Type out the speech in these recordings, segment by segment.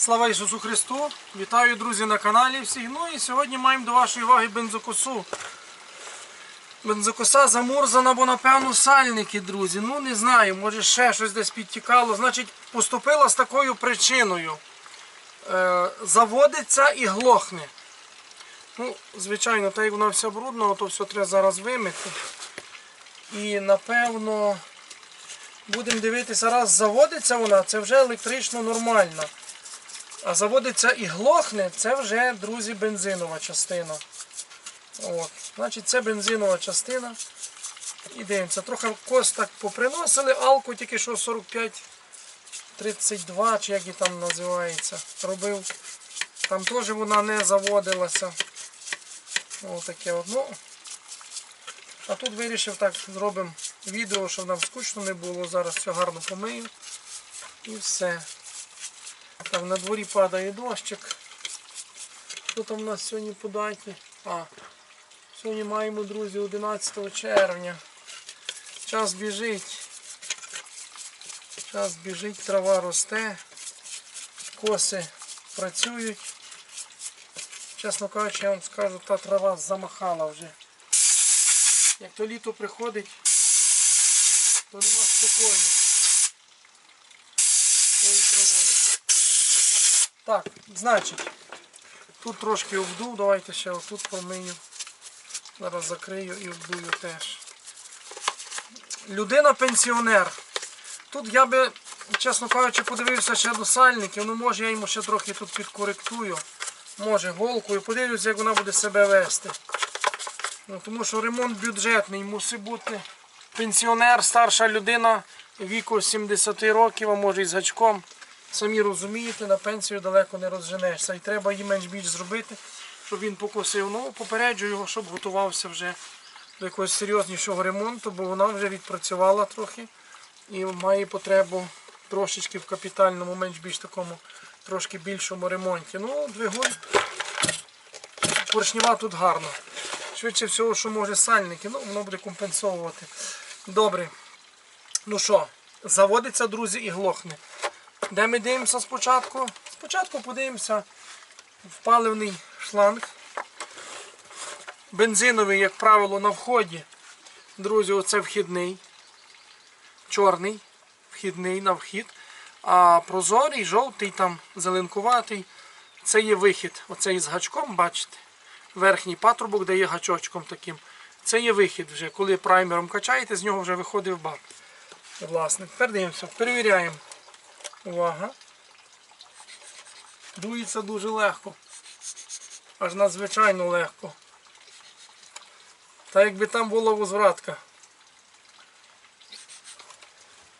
Слава Ісусу Христу! Вітаю, друзі, на каналі всіх. Ну і сьогодні маємо до вашої уваги бензокосу. Бензокоса замурзана, бо напевно сальники, друзі. Ну не знаю, може ще щось десь підтікало. Значить, поступила з такою причиною. Е, заводиться і глохне. Ну, звичайно, так як вона вся брудна, то все треба зараз вимити. І напевно будемо дивитися, раз заводиться вона, це вже електрично нормально. А заводиться і глохне, це вже, друзі, бензинова частина. От. Значить, це бензинова частина. І дивимося, трохи кос так поприносили, алку тільки що 45 32, чи як і там називається, робив. Там теж вона не заводилася. Ось таке от. Ну, а тут вирішив так, зробимо відео, щоб нам скучно не було. Зараз все гарно помию. І все. Там на дворі падає дощик. Що там у нас сьогодні по даті? А, сьогодні маємо, друзі, 11 червня. Час біжить. Час біжить, трава росте, коси працюють. Чесно кажучи, я вам скажу, та трава замахала вже. Як то літо приходить, то нема спокою. Тої травою. Так, значить, тут трошки обдув, давайте ще отут помию. Зараз закрию і обдую теж. Людина пенсіонер. Тут я би, чесно кажучи, подивився ще до сальників, ну може я йому ще трохи тут підкоректую. Може голкою, подивлюся, як вона буде себе вести. Ну, тому що ремонт бюджетний, мусить бути пенсіонер, старша людина віку 70 років, а може і з гачком. Самі розумієте, на пенсію далеко не розженешся. І треба її менш більш зробити, щоб він покосив. Ну, попереджу його, щоб готувався вже до якогось серйознішого ремонту, бо вона вже відпрацювала трохи і має потребу трошечки в капітальному, менш більш такому трошки більшому ремонті. Ну, двигун поршнева тут гарно. Швидше всього, що може сальники, ну воно буде компенсовувати. Добре. Ну що, заводиться, друзі, і глохне. Де ми дивимося спочатку? Спочатку подивимося в паливний шланг. Бензиновий, як правило, на вході. Друзі, оце вхідний. Чорний, вхідний на вхід. А прозорий, жовтий, там зеленкуватий. Це є вихід. Оцей з гачком, бачите? Верхній патрубок дає гачочком таким. Це є вихід вже. Коли праймером качаєте, з нього вже виходить в бак. Власне, тепер дивимося, перевіряємо. Увага. Дується дуже легко. Аж надзвичайно легко. Та якби там була возвратка.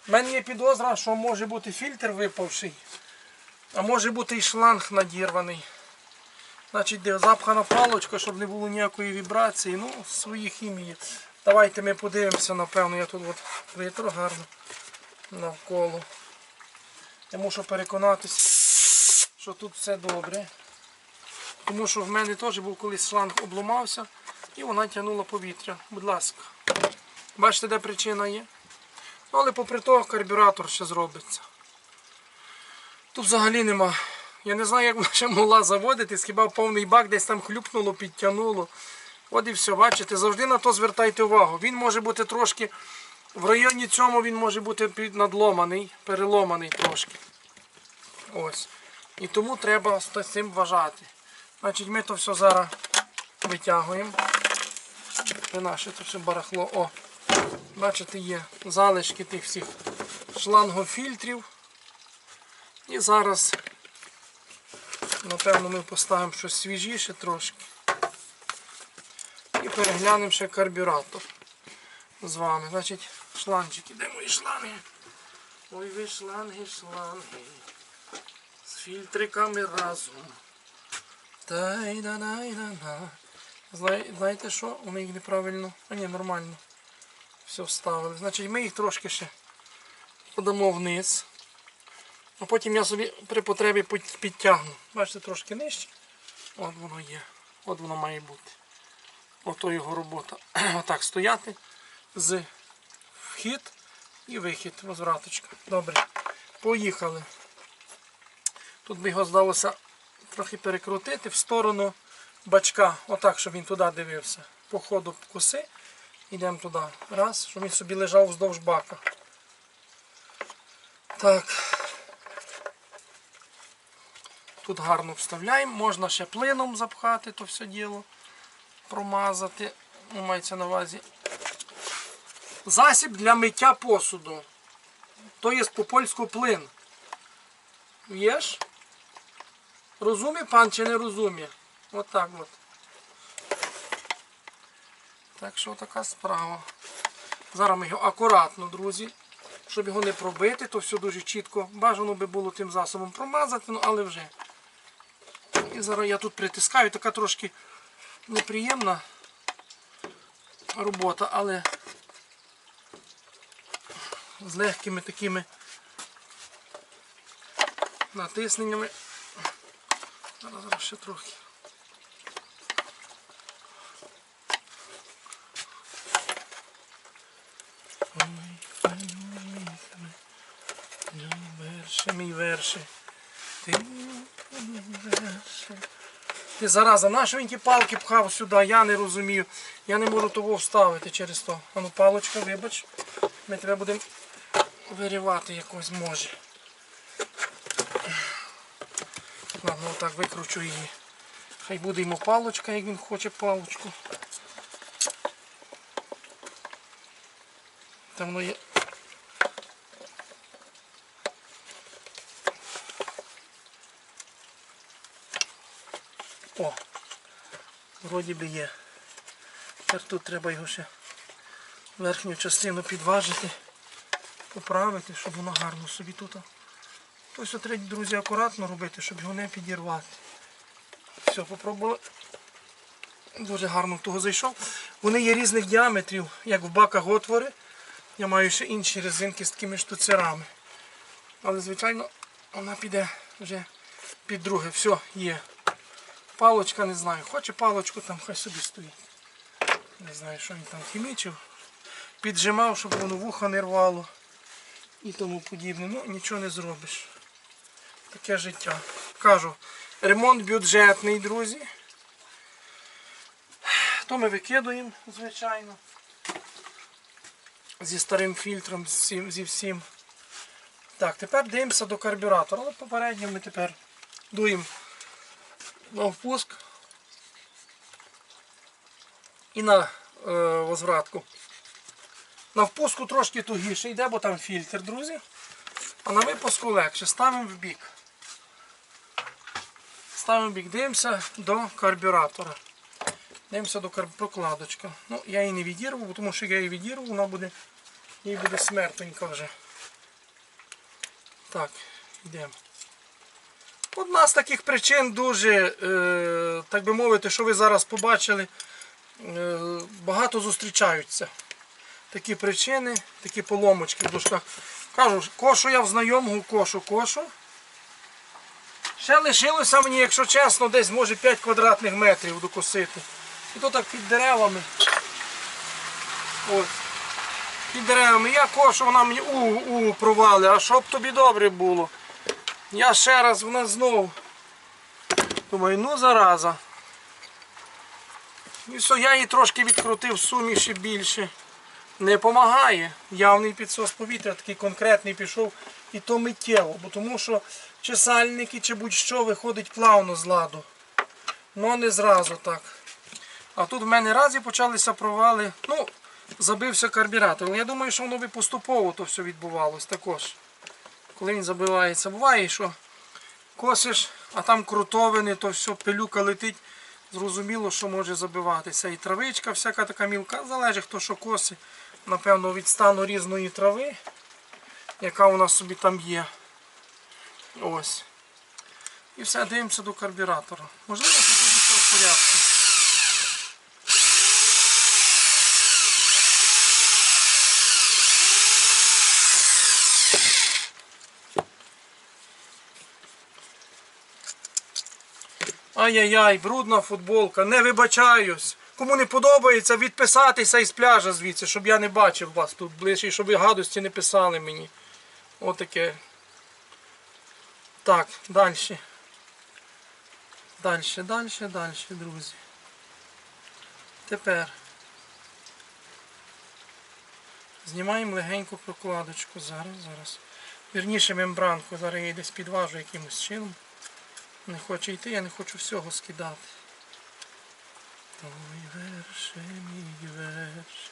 У мене є підозра, що може бути фільтр випавший, а може бути і шланг надірваний. Значить, де запхана палочка, щоб не було ніякої вібрації. Ну, свої хімії. Давайте ми подивимося, напевно, я тут от витру гарно навколо. Я мушу переконатись, що тут все добре. Тому що в мене теж був колись шланг обламався і вона тягнула повітря. Будь ласка. Бачите, де причина є? Ну, але попри того карбюратор ще зробиться. Тут взагалі нема. Я не знаю, як вона ще могла заводитись, хіба повний бак десь там хлюпнуло, підтягнуло. От і все, бачите, завжди на то звертайте увагу. Він може бути трошки, в районі цьому він може бути надломаний, переломаний трошки. Ось. І тому треба з цим вважати. Значить, ми то все зараз витягуємо. Це наше це все барахло. О, бачите, є залишки тих всіх шлангофільтрів. І зараз, напевно, ми поставимо щось свіжіше трошки. І переглянемо ще карбюратор з вами. Значить, шланчики. Де мої шланги? Ой, ви шланги, шланги. З фільтриками разом. тай да дай да да Знаєте що? Вони їх неправильно. А ні, нормально. Все вставили. Значить, ми їх трошки ще подамо вниз. А потім я собі при потребі підтягну. Бачите, трошки нижче. От воно є. От воно має бути. Ото його робота. Отак стояти з вхід і вихід. Возвраточка. Добре. Поїхали. Тут би його здалося трохи перекрутити в сторону бачка, отак, щоб він туди дивився. По ходу коси йдемо туди. Раз, щоб він собі лежав вздовж бака. Так. Тут гарно вставляємо, можна ще плином запхати то все діло, промазати. Ну, мається на увазі. Засіб для миття посуду. То є по польську плин. В'єш? Розуміє пан чи не розуміє? От так от. Так що така справа. Зараз ми його акуратно, друзі. Щоб його не пробити, то все дуже чітко. Бажано би було тим засобом промазати, ну але вже. І зараз я тут притискаю, така трошки неприємна робота, але з легкими такими натисненнями. Зараз, ще трохи. Ой, мій верше. Ти мій верше. Ти зараза, нащо він ті палки пхав сюди? Я не розумію. Я не можу того вставити через то. Ану, палочка, вибач. Ми тебе будемо вирівати якось може. Ладно, отак викручу її. Хай буде йому палочка, як він хоче палочку. Там воно є. О, вроді би є. Тепер тут треба його ще верхню частину підважити, поправити, щоб воно гарно собі тут. Тобто треба, друзі, акуратно робити, щоб його не підірвати. Все, попробували. Дуже гарно в того зайшов. Вони є різних діаметрів, як в баках отвори. Я маю ще інші резинки з такими штуцерами. Але, звичайно, вона піде вже під друге. Все, є. Палочка не знаю. Хоче палочку, там хай собі стоїть. Не знаю, що він там хімічив. Піджимав, щоб воно вуха не рвало і тому подібне. Ну, нічого не зробиш. Таке життя. Кажу, ремонт бюджетний, друзі. То ми викидуємо, звичайно. Зі старим фільтром, зі всім- Так, тепер дивимося до карбюратора. Але попередньо ми тепер дуємо на впуск і на е, возвратку. На впуску трошки тугіше йде, бо там фільтр, друзі. А на випуску легше. Ставимо в бік. Ставимо в бік, дивимося до карбюратора. Дивимося до прокладочка. Ну, я її не відірву, тому що я її відірву, вона буде, їй буде смертенька вже. Так, йдемо. Одна з таких причин дуже, е, так би мовити, що ви зараз побачили, е, багато зустрічаються. Такі причини, такі поломочки в дужках. Кажу, кошу я в знайомого, кошу, кошу. Ще лишилося мені, якщо чесно, десь може 5 квадратних метрів докосити. І то так під деревами. Ось. Під деревами. Я кошу, вона мені у, у провали, а щоб тобі добре було. Я ще раз вона знову. Думаю, ну зараза. І все, я її трошки відкрутив суміші більше. Не допомагає. Явний підсос повітря такий конкретний пішов і то миттєво, бо тому що чи сальники, чи будь-що виходить плавно з ладу. Ну не зразу так. А тут в мене разі почалися провали. Ну, забився карбюратор. Але я думаю, що воно би поступово то все відбувалось також. Коли він забивається, буває, що косиш, а там крутовини, то все, пилюка летить. Зрозуміло, що може забиватися. І травичка, всяка така мілка, залежить хто що косить. Напевно, від стану різної трави, яка у нас собі там є. Ось. І все, дивимося до карбюратора. Можливо, що тут все в порядку. Ай-яй-яй, брудна футболка, не вибачаюсь. Кому не подобається, відписатися із пляжа звідси, щоб я не бачив вас тут ближче, щоб ви гадості не писали мені. Отаке. Так, далі. Далі, далі, далі, друзі. Тепер знімаємо легеньку прокладочку. Зараз, зараз. Вірніше мембранку. Зараз я її десь підважу якимось чином. Не хоче йти, я не хочу всього скидати. Ой, верше, мій верш.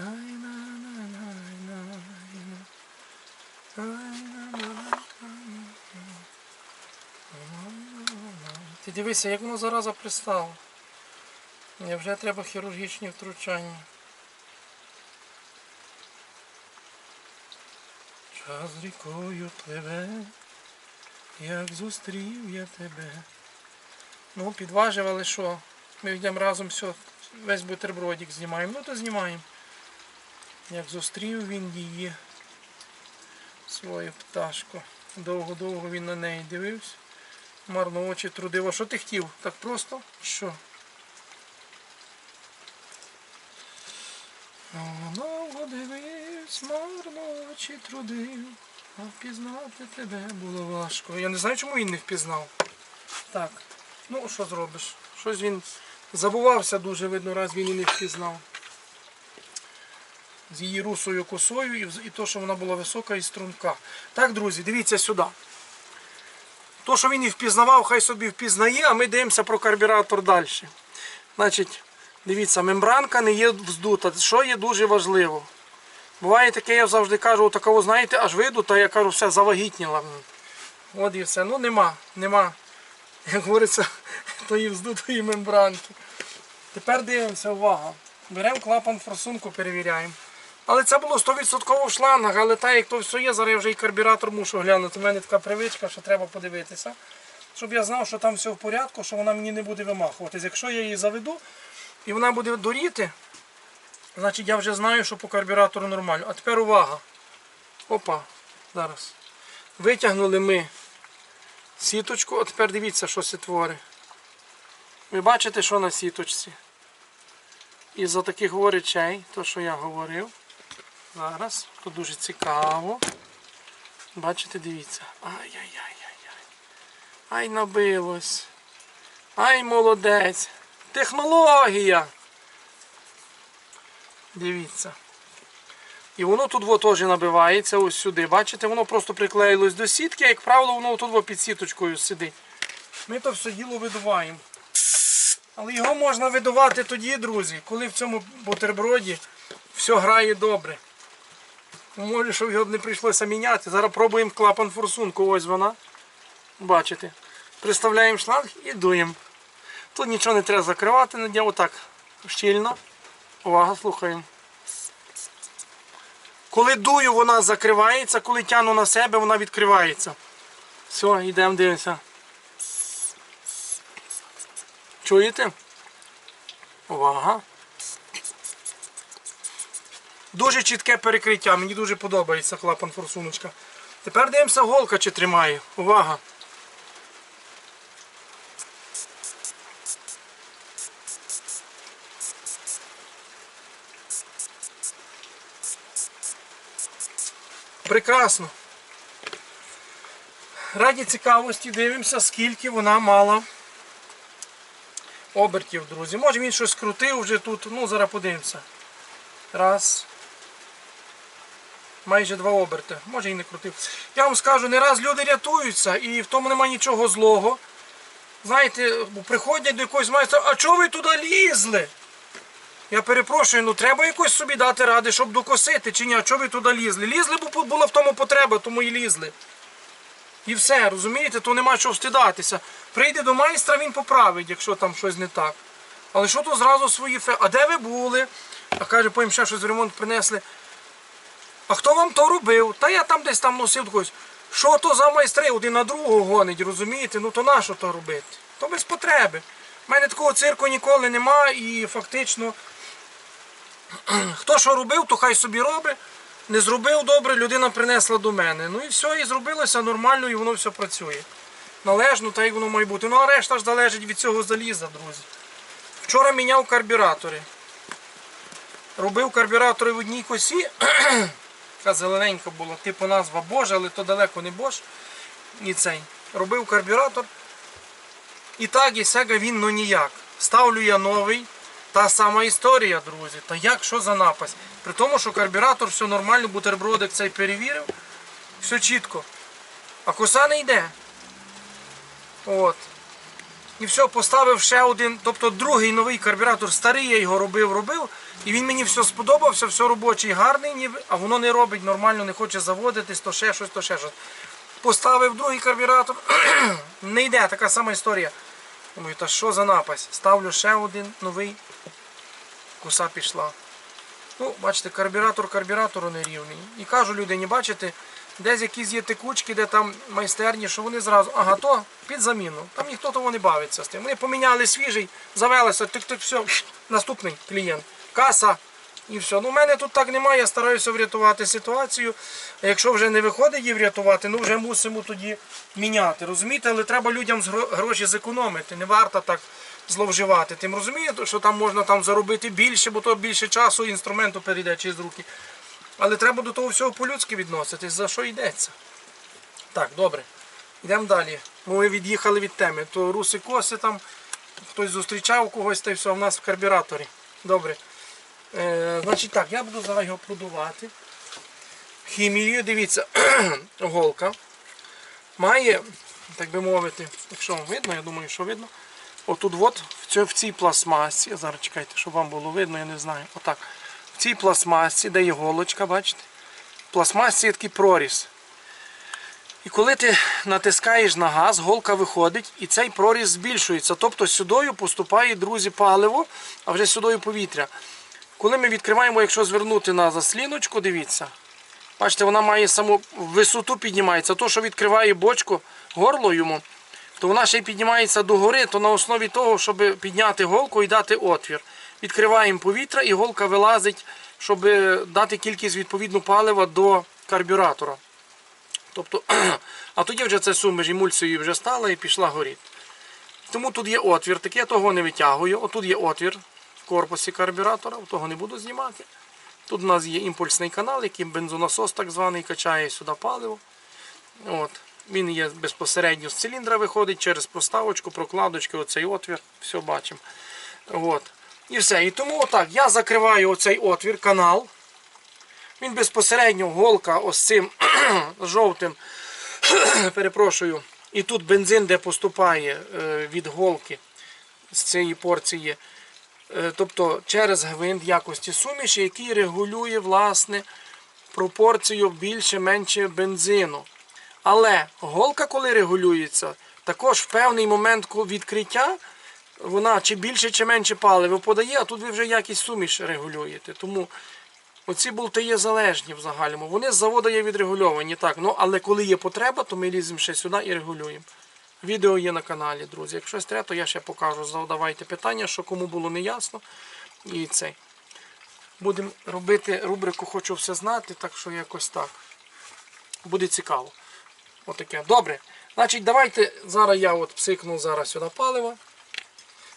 Ай-на-на-на-на-на. Ай-на-на-на-на. Ти дивися, як воно зараза пристало. Вже треба хірургічні втручання. Час рікою пливе, як зустрів я тебе. Ну, підважив, але що? Ми йдемо разом все, весь бутербродик знімаємо. Ну то знімаємо. Як зустрів він її, свою пташку. Довго-довго він на неї дивився. Марно очі трудив. А що ти хотів? Так просто? Що? Довго дивився, марно очі трудив, а впізнати тебе було важко. Я не знаю, чому він не впізнав. Так, ну що зробиш? Щось він забувався дуже, видно, раз він і не впізнав. З її русою косою і, то, що вона була висока і струнка. Так, друзі, дивіться сюди. То, що він і впізнавав, хай собі впізнає, а ми дивимося про карбюратор далі. Значить, дивіться, мембранка не є вздута, що є дуже важливо. Буває таке, я завжди кажу, такого, знаєте, аж видута, я кажу, все завагітніла. От і все. Ну нема, нема, як говориться, тої вздутої мембранки. Тепер дивимося, увага. Беремо клапан форсунку, перевіряємо. Але це було 100% в але так як то все є, зараз я вже і карбюратор мушу глянути. У мене така привичка, що треба подивитися. Щоб я знав, що там все в порядку, що вона мені не буде вимахуватись. Якщо я її заведу і вона буде доріти, значить я вже знаю, що по карбюратору нормально. А тепер увага. Опа, зараз. Витягнули ми сіточку, а тепер дивіться, що це творить. Ви бачите, що на сіточці? Із-за таких о, речей, то що я говорив. Зараз, тут дуже цікаво. Бачите, дивіться. Ай-яй-яй-яй-яй. Ай набилось. Ай молодець. Технологія. Дивіться. І воно тут теж набивається ось сюди. Бачите, воно просто приклеїлось до сітки, як правило, воно тут під сіточкою сидить. Ми то все діло видуваємо. Але його можна видувати тоді, друзі, коли в цьому бутерброді все грає добре. Ну, Може, щоб його б не прийшлося міняти. Зараз пробуємо клапан форсунку. Ось вона. Бачите. Приставляємо шланг і дуємо. Тут нічого не треба закривати, надя отак щільно. Увага, слухаємо. Коли дую, вона закривається, коли тягну на себе, вона відкривається. Все, йдемо дивимося. Чуєте? Увага. Дуже чітке перекриття, мені дуже подобається клапан форсуночка. Тепер дивимося, голка чи тримає. Увага. Прекрасно. Раді цікавості дивимося, скільки вона мала обертів, друзі. Може він щось крутив вже тут. Ну, зараз подивимося. Раз. Майже два оберти. Може і не крутив. Я вам скажу, не раз люди рятуються і в тому немає нічого злого. Знаєте, приходять до якогось майстра, а чого ви туди лізли? Я перепрошую, ну треба якось собі дати ради, щоб докосити чи ні, а чого ви туди лізли? Лізли, бо була в тому потреба, тому і лізли. І все, розумієте, то нема чого встидатися. Прийде до майстра, він поправить, якщо там щось не так. Але що то зразу свої фе. А де ви були? А каже, потім ще щось в ремонт принесли. А хто вам то робив? Та я там десь там носив когось. Що то за майстри один на другого гонить, розумієте? Ну то на що то робити? То без потреби. У мене такого цирку ніколи нема і фактично хто що робив, то хай собі робить. Не зробив добре, людина принесла до мене. Ну і все, і зробилося нормально, і воно все працює. Належно, так як воно має бути. Ну а решта ж залежить від цього заліза, друзі. Вчора міняв карбюратори. Робив карбюратори в одній косі. Така зелененька була, типу назва Божа, але то далеко не Бож. і цей. Робив карбюратор. І так, і сега він ну ніяк. Ставлю я новий. Та сама історія, друзі. Та як, що за напасть? При тому, що карбюратор все нормально, бутербродик цей перевірив. Все чітко. А коса не йде. От. І все, поставив ще один, тобто другий новий карбюратор, старий я його робив, робив. І він мені все сподобався, все робочий, гарний, ніби, а воно не робить нормально, не хоче заводитись, то ще щось, то ще щось. Поставив другий карбюратор, не йде, така сама історія. Думаю, та що за напасть? Ставлю ще один новий, коса пішла. Ну, бачите, карбюратор карбюратору не рівний. І кажу людині, бачите, десь якісь є текучки, де там майстерні, що вони зразу, ага, то під заміну. Там ніхто того не бавиться з тим. Вони поміняли свіжий, завелися, тик-тик, все, наступний клієнт. Каса. І все. Ну, в мене тут так немає, я стараюся врятувати ситуацію. А якщо вже не виходить її врятувати, ну вже мусимо тоді міняти. Розумієте, але треба людям гроші зекономити. Не варто так зловживати. Тим розумієте, що там можна там заробити більше, бо то більше часу інструменту перейде через руки. Але треба до того всього по-людськи відноситись, за що йдеться. Так, добре. Йдемо далі. Ми від'їхали від теми. То руси коси там, хтось зустрічав когось та й все, в нас в карбюраторі. Добре. Е, значить так, я буду зараз його продувати. Хімією, дивіться, голка. Має, так би мовити, якщо вам видно, я думаю, що видно. Отут от в цій, пластмасі, зараз чекайте, щоб вам було видно, я не знаю. Отак. В цій пластмасі, де є голочка, бачите? В пластмасі є такий проріз. І коли ти натискаєш на газ, голка виходить і цей проріз збільшується. Тобто сюдою поступає, друзі, паливо, а вже сюдою повітря. Коли ми відкриваємо, якщо звернути на засліночку, дивіться. Бачите, вона має саму висоту піднімається. То, що відкриває бочку горло йому, то вона ще й піднімається догори, то на основі того, щоб підняти голку і дати отвір. Відкриваємо повітря і голка вилазить, щоб дати кількість відповідну палива до карбюратора. Тобто, а тоді вже ця суміш емульсією вже стала і пішла горіти. Тому тут є отвір, таке я того не витягую. Отут є отвір в корпусі карбюратора, того не буду знімати. Тут у нас є імпульсний канал, який бензонасос так званий качає сюди паливо. От. Він є безпосередньо з циліндра виходить через проставочку, прокладочки, оцей отвір, все бачимо. От. І все. І тому отак, я закриваю оцей отвір, канал. Він безпосередньо голка ось цим жовтим, перепрошую. І тут бензин, де поступає е, від голки з цієї порції. Е, Тобто через гвинт якості суміші, який регулює власне пропорцію більше-менше бензину. Але голка, коли регулюється, також в певний момент відкриття вона чи більше, чи менше паливо подає, а тут ви вже якість суміш регулюєте. Тому оці болти є залежні в загальному. Вони з заводу є відрегульовані, так. Ну, але коли є потреба, то ми ліземо ще сюди і регулюємо. Відео є на каналі, друзі. Якщо треба, то я ще покажу. Задавайте питання, що кому було неясно. І цей. Будемо робити рубрику Хочу все знати, так що якось так. Буде цікаво. Отаке. Добре. Значить, давайте зараз я от псикну зараз сюди паливо.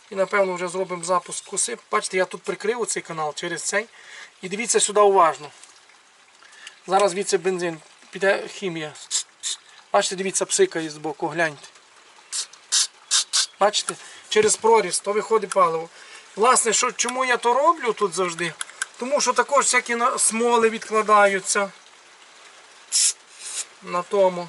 І напевно вже зробимо запуск коси. Бачите, я тут прикрив цей канал через цей. І дивіться сюди уважно. Зараз звідси бензин. Піде хімія. Бачите, дивіться, псикає з боку, гляньте. Бачите? Через проріз, то виходить паливо. Власне, що, чому я то роблю тут завжди? Тому що також всякі смоли відкладаються на тому.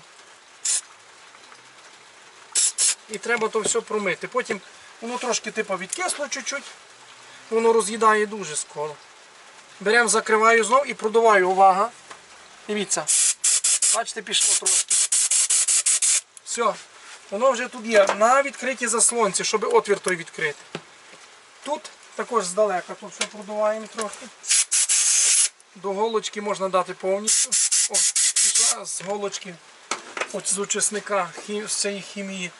І треба то все промити. Потім воно трошки типу відкисло чуть-чуть, воно роз'їдає дуже скоро. Беремо, закриваю знов і продуваю. Увага. Дивіться. Бачите, пішло трошки. Все. Воно вже тут є на відкритій заслонці, щоб отвір той відкрити. Тут також здалека, тут все продуваємо трохи. До голочки можна дати повністю. О, пішла з голочки от з учасника хі- цієї хімії.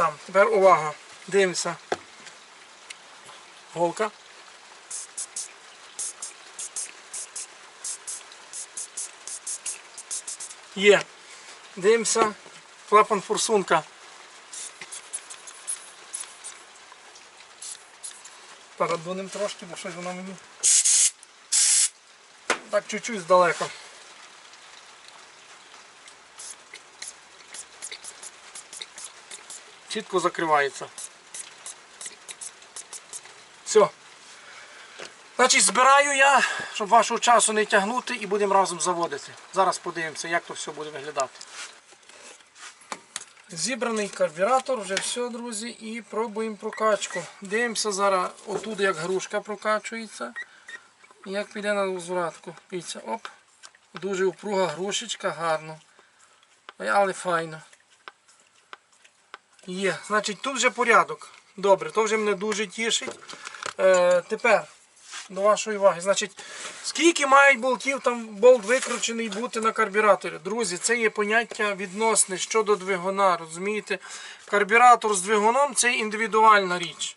Там. Тепер увага. Дивимося. Голка. Є. Дивимося. Клапан форсунка. Передунем трошки, бо щось воно мені. Так чуть-чуть здалека. Чітко закривається. Все. Значить, збираю я, щоб вашого часу не тягнути і будемо разом заводити. Зараз подивимося, як то все буде виглядати. Зібраний карбюратор, вже все, друзі, і пробуємо прокачку. Дивимося зараз отут, як грушка прокачується. Як піде на возвратку. Дивіться, оп. Дуже упруга грушечка, гарно. Але файно. Є. Значить, тут вже порядок. Добре, то вже мене дуже тішить. Е, тепер до вашої уваги. Значить, скільки мають болтів там болт викручений бути на карбюраторі? Друзі, це є поняття відносне щодо двигуна. Розумієте? Карбюратор з двигуном це індивідуальна річ.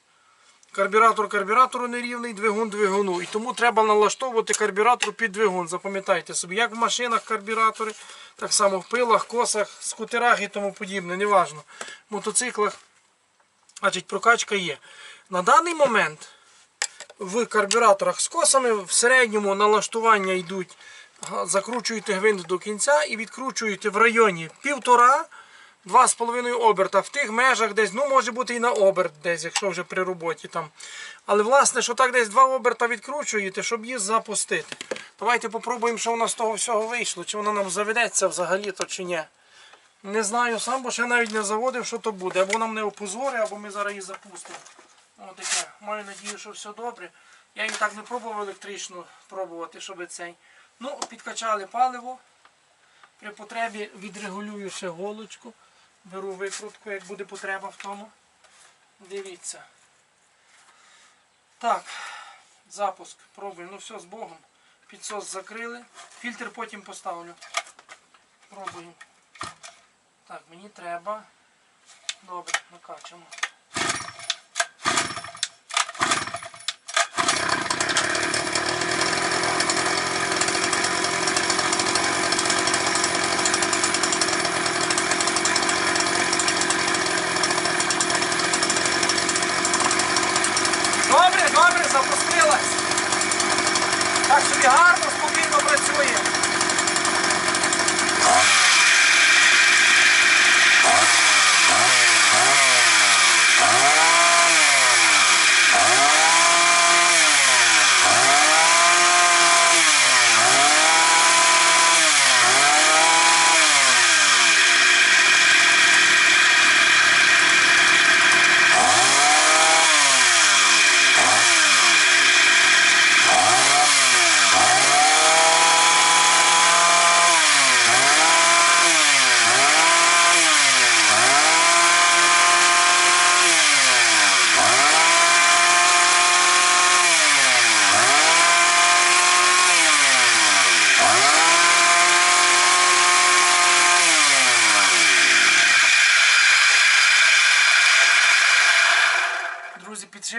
Карбюратор карбюратору нерівний, двигун двигуну. І тому треба налаштовувати карбюратор під двигун. Запам'ятайте собі, як в машинах карбюратори, так само в пилах, косах, скутерах і тому подібне, неважно. В мотоциклах значить, прокачка є. На даний момент в карбюраторах з косами в середньому налаштування йдуть, закручуєте гвинт до кінця і відкручуєте в районі півтора. Два з половиною оберта в тих межах десь, ну може бути і на оберт десь, якщо вже при роботі там. Але власне, що так десь два оберта відкручуєте, щоб її запустити. Давайте попробуємо, що у нас з того всього вийшло, чи воно нам заведеться взагалі-то чи ні. Не знаю сам, бо ще навіть не заводив, що то буде. Або нам не опозори, або ми зараз її запустимо. Отаке. Маю надію, що все добре. Я її так не пробував електрично пробувати, щоб цей. Ну, підкачали паливо. При потребі відрегулюю ще голочку. Беру викрутку, як буде потреба в тому. Дивіться. Так, запуск. Пробуємо. Ну все з Богом. Підсос закрили. Фільтр потім поставлю. Пробуємо. Так, мені треба. Добре, накачемо. Добре, добре, запустилась. Так собі гарно, спокійно працює.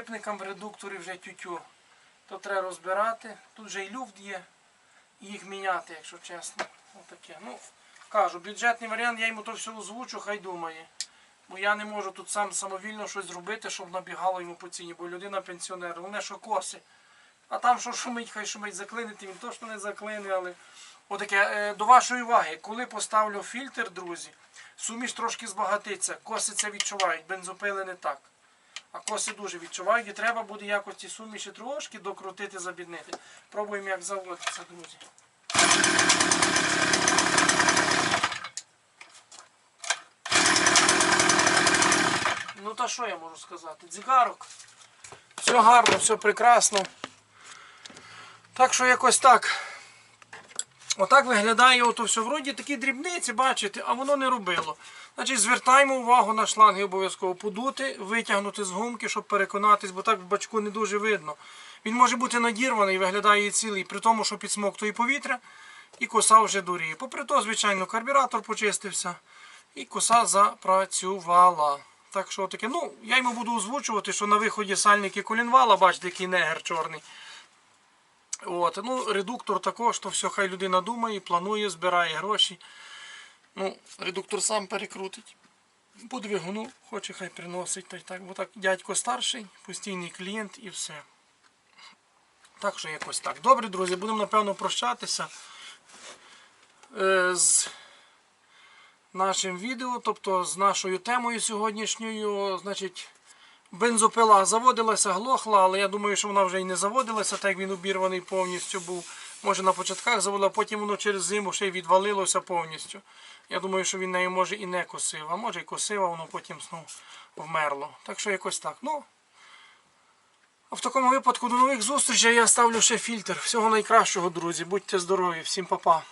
Підшипникам в редукторі вже тютю. То треба розбирати. Тут вже і люфт є. І їх міняти, якщо чесно. Отаке. Ну, кажу, бюджетний варіант, я йому то все озвучу, хай думає. Бо я не можу тут сам самовільно щось зробити, щоб набігало йому по ціні, бо людина пенсіонер. Головне, що коси. А там що шумить, хай шумить, заклинити, він точно не заклине, але. Отаке, е, до вашої уваги, коли поставлю фільтр, друзі, суміш трошки збагатиться. Коси це відчувають, бензопили не так. А коси дуже відчувають і треба буде якось ці суміші трошки докрутити, забіднити. Пробуємо як заводиться, друзі. Ну та що я можу сказати? Дзігарок. Все гарно, все прекрасно. Так що якось так. Отак виглядає ото все. Вроді такі дрібниці, бачите, а воно не робило. Значить, звертаємо увагу на шланги обов'язково подути, витягнути з гумки, щоб переконатись, бо так в бачку не дуже видно. Він може бути надірваний, виглядає цілий, при тому, що підсмоктує повітря і коса вже дуріє. Попри то, звичайно, карбюратор почистився і коса запрацювала. Так що таке, ну, я йому буду озвучувати, що на виході сальники колінвала, бачите, який негер чорний. От, ну, редуктор також, то все, хай людина думає, планує, збирає гроші. Ну, редуктор сам перекрутить. По двигуну хоче, хай приносить. Та й так, бо так дядько старший, постійний клієнт і все. Так що якось так. Добре, друзі, будемо напевно прощатися. Е, з нашим відео, тобто з нашою темою сьогоднішньою. Значить, бензопила заводилася, глохла, але я думаю, що вона вже і не заводилася, так як він обірваний повністю був. Може на початках заводила, потім воно через зиму ще й відвалилося повністю. Я думаю, що він нею може і не косив, а може і косив, а воно потім знову вмерло. Так що якось так. Ну, а в такому випадку до нових зустрічей я ставлю ще фільтр. Всього найкращого, друзі. Будьте здорові, всім па-па.